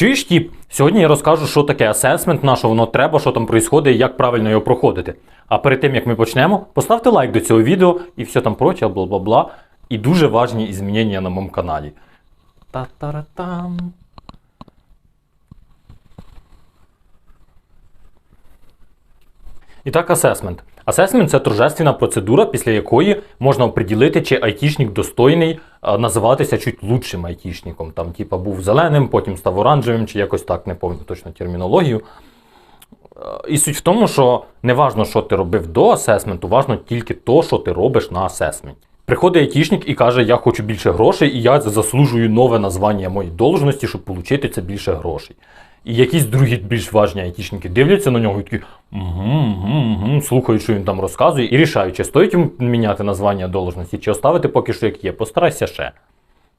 Чуєш, тіп, сьогодні я розкажу, що таке асесмент, на що воно треба, що там проїсходить і як правильно його проходити. А перед тим як ми почнемо, поставте лайк до цього відео і все там проче, бла-бла-бла. І дуже важні змінення на моєму каналі. Та-та-ра-там. І так, асесмент. Асесмент це торжественна процедура, після якої можна оприділити, чи айтішник достойний називатися чуть лучшим айтішником. Там, типа, був зеленим, потім став оранжевим, чи якось так, не пам'ятаю точно термінологію. І суть в тому, що не важно, що ти робив до асесменту, важно тільки то, що ти робиш на асесменті. Приходить айтішник і каже, я хочу більше грошей, і я заслужую нове названня моєї должності, щоб отримати це більше грошей. І якісь другі більш важні айтішники дивляться на нього і такі угу, угу, угу, слухають, що він там розказує, і рішають, чи стоїть йому міняти названня должності, чи оставити поки що як є. Постарайся ще.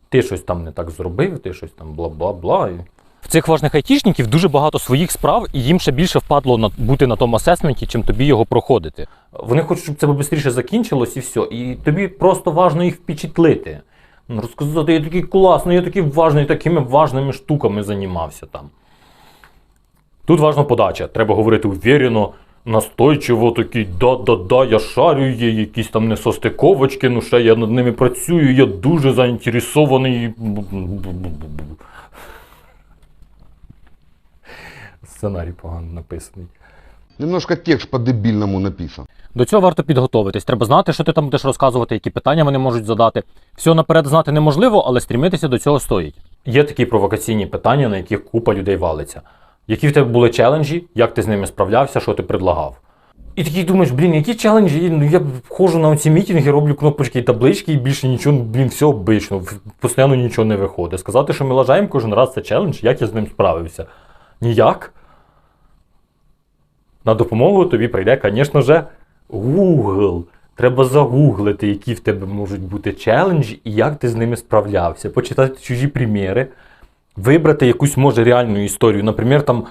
Ти щось там не так зробив, ти щось там бла-бла-бла. В цих важних айтішників дуже багато своїх справ, і їм ще більше впадло на, бути на тому асесменті, чим тобі його проходити. Вони хочуть, щоб це швидше закінчилось і все. І тобі просто важно їх впечатлити. Ну, Розказати, я такий класний, я такий важний, такими важними штуками займався там. Тут важна подача. Треба говорити уверено, настойчиво, такий да-да-да, я шарю, є якісь там несостиковочки, ну ще я над ними працюю, я дуже заінтересований. Сценарій погано написаний. Немножко текст по-дебильному написан. До цього варто підготовитись. Треба знати, що ти там будеш розказувати, які питання вони можуть задати. Все наперед знати неможливо, але стрімитися до цього стоїть. Є такі провокаційні питання, на яких купа людей валиться. Які в тебе були челенджі, як ти з ними справлявся, що ти предлагав? І такий думаєш, блін, які челенджі? Ну я входжу на ці мітинги, роблю кнопочки і таблички, і більше нічого, блін, все обично, постійно нічого не виходить. Сказати, що ми лажаємо кожен раз це челендж, як я з ним справився? Ніяк. На допомогу тобі прийде, звісно же, Google. Треба загуглити, які в тебе можуть бути челенджі і як ти з ними справлявся. Почитати чужі приміри, вибрати якусь може реальну історію. Наприклад, там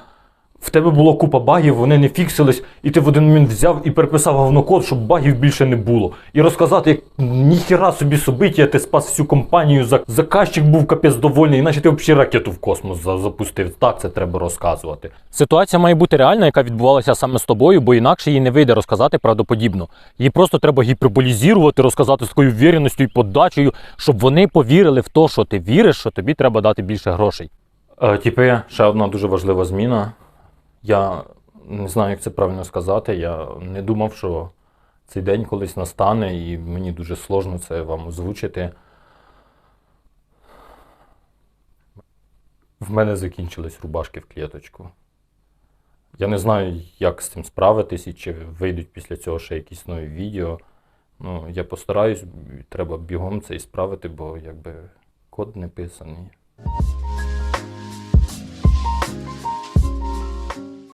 в тебе було купа багів, вони не фіксились, і ти в один момент взяв і переписав говнокод, щоб багів більше не було. І розказати, як ніхіра собі собиття, ти спас всю компанію, за- заказчик був капець довольний, іначе ти взагалі ракету в космос запустив. Так це треба розказувати. Ситуація має бути реальна, яка відбувалася саме з тобою, бо інакше їй не вийде розказати правдоподібно. Її просто треба гіперболізувати, розказати з такою віреністю і подачею, щоб вони повірили в те, що ти віриш, що тобі треба дати більше грошей. Е, тіпи, ще одна дуже важлива зміна. Я не знаю, як це правильно сказати. Я не думав, що цей день колись настане, і мені дуже сложно це вам озвучити. В мене закінчились рубашки в клеточку. Я не знаю, як з цим справитись, і чи вийдуть після цього ще якісь нові відео. Ну, я постараюсь, треба бігом це і справити, бо якби код не писаний.